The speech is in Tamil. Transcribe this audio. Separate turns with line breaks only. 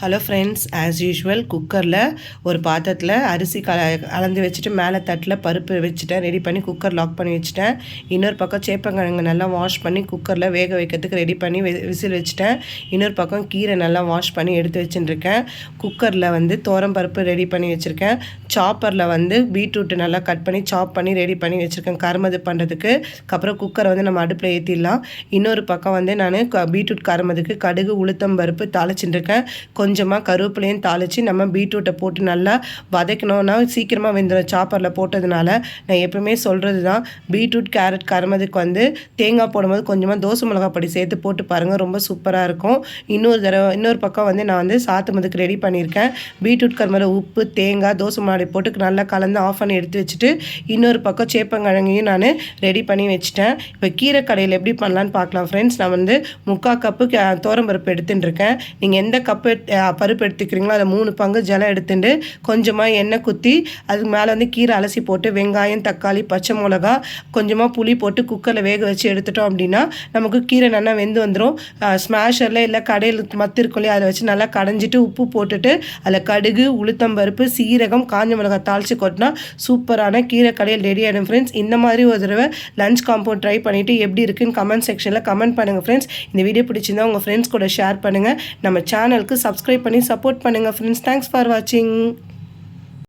ஹலோ ஃப்ரெண்ட்ஸ் ஆஸ் யூஷுவல் குக்கரில் ஒரு பாத்திரத்தில் அரிசி கல கலந்து வச்சுட்டு மேலே தட்டில் பருப்பு வச்சுட்டேன். ரெடி பண்ணி குக்கர் லாக் பண்ணி வச்சுட்டேன். இன்னொரு பக்கம் சேப்பங்கிழங்கு நல்லா வாஷ் பண்ணி குக்கரில் வேக வைக்கிறதுக்கு ரெடி பண்ணி விசில் வச்சுட்டேன். இன்னொரு பக்கம் கீரை நல்லா வாஷ் பண்ணி எடுத்து வச்சுட்டுருக்கேன் குக்கரில் வந்து தோரம் பருப்பு ரெடி பண்ணி வச்சுருக்கேன். சாப்பரில் வந்து பீட்ரூட்டு நல்லா கட் பண்ணி சாப் பண்ணி ரெடி பண்ணி வச்சுருக்கேன். கருமது பண்ணுறதுக்கு அப்புறம் குக்கரை வந்து நம்ம அடுப்பில் ஏற்றிடலாம் இன்னொரு பக்கம் வந்து நான் பீட்ரூட் கருமதுக்கு கடுகு உளுத்தம் பருப்பு தாளிச்சுட்டுருக்கேன் கொஞ்சமாக கருவேப்பிலையும் தாளித்து நம்ம பீட்ரூட்டை போட்டு நல்லா வதக்கணும்னா சீக்கிரமாக வெந்துடும் சாப்பரில் போட்டதுனால நான் எப்பவுமே சொல்கிறது தான் பீட்ரூட் கேரட் கருமதுக்கு வந்து தேங்காய் போடும்போது கொஞ்சமாக தோசை மிளகா பொடி சேர்த்து போட்டு பாருங்கள் ரொம்ப சூப்பராக இருக்கும். இன்னொரு தடவை இன்னொரு பக்கம் வந்து நான் வந்து சாத்துமதுக்கு ரெடி பண்ணியிருக்கேன். பீட்ரூட் கருமதில் உப்பு தேங்காய் தோசை மிளகாடி போட்டு நல்லா கலந்து ஆஃப் பண்ணி எடுத்து வச்சுட்டு இன்னொரு பக்கம் சேப்பங்கிழங்கையும் நான் ரெடி பண்ணி வச்சுட்டேன். இப்போ கீரை கடையில் எப்படி பண்ணலான்னு பார்க்கலாம் ஃப்ரெண்ட்ஸ் நான் வந்து முக்கால் கப்பு தோரம்பருப்பு எடுத்துட்டுருக்கேன். நீங்கள் எந்த கப்பு பருப்பு எடுத்துக்கிறீங்களோ? அதில் மூணு பங்கு ஜலம் எடுத்துட்டு கொஞ்சமாக எண்ணெய் குத்தி அதுக்கு மேலே வந்து கீரை அலசி போட்டு வெங்காயம் தக்காளி பச்சை மிளகா கொஞ்சமாக புளி போட்டு குக்கரில் வேக வச்சு எடுத்துட்டோம் அப்படின்னா நமக்கு கீரை நல்லா வெந்து வந்துடும் ஸ்மாஷரில் இல்லை கடையில் மத்து அதை வச்சு நல்லா கடைஞ்சிட்டு உப்பு போட்டுட்டு அதில் கடுகு உளுத்தம்பருப்பு சீரகம் காஞ்ச மிளகா தாளித்து கொட்டினா சூப்பரான கீரை கடையில் ரெடி ஆகிடும் ஃப்ரெண்ட்ஸ் இந்த மாதிரி ஒரு தடவை லஞ்ச் காம்பவுண்ட் ட்ரை பண்ணிவிட்டு எப்படி இருக்குன்னு கமெண்ட் செக்ஷனில் கமெண்ட் பண்ணுங்கள் ஃப்ரெண்ட்ஸ் இந்த வீடியோ பிடிச்சிருந்தா உங்கள் ஃப்ரெண்ட்ஸ் கூட ஷேர் பண்ணுங்கள் நம்ம சேனலுக்கு சப்ஸ்கிரைப் பண்ணி சப்போர்ட் பண்ணுங்கள் ஃப்ரெண்ட்ஸ் தேங்க்ஸ் ஃபார் வாட்சிங்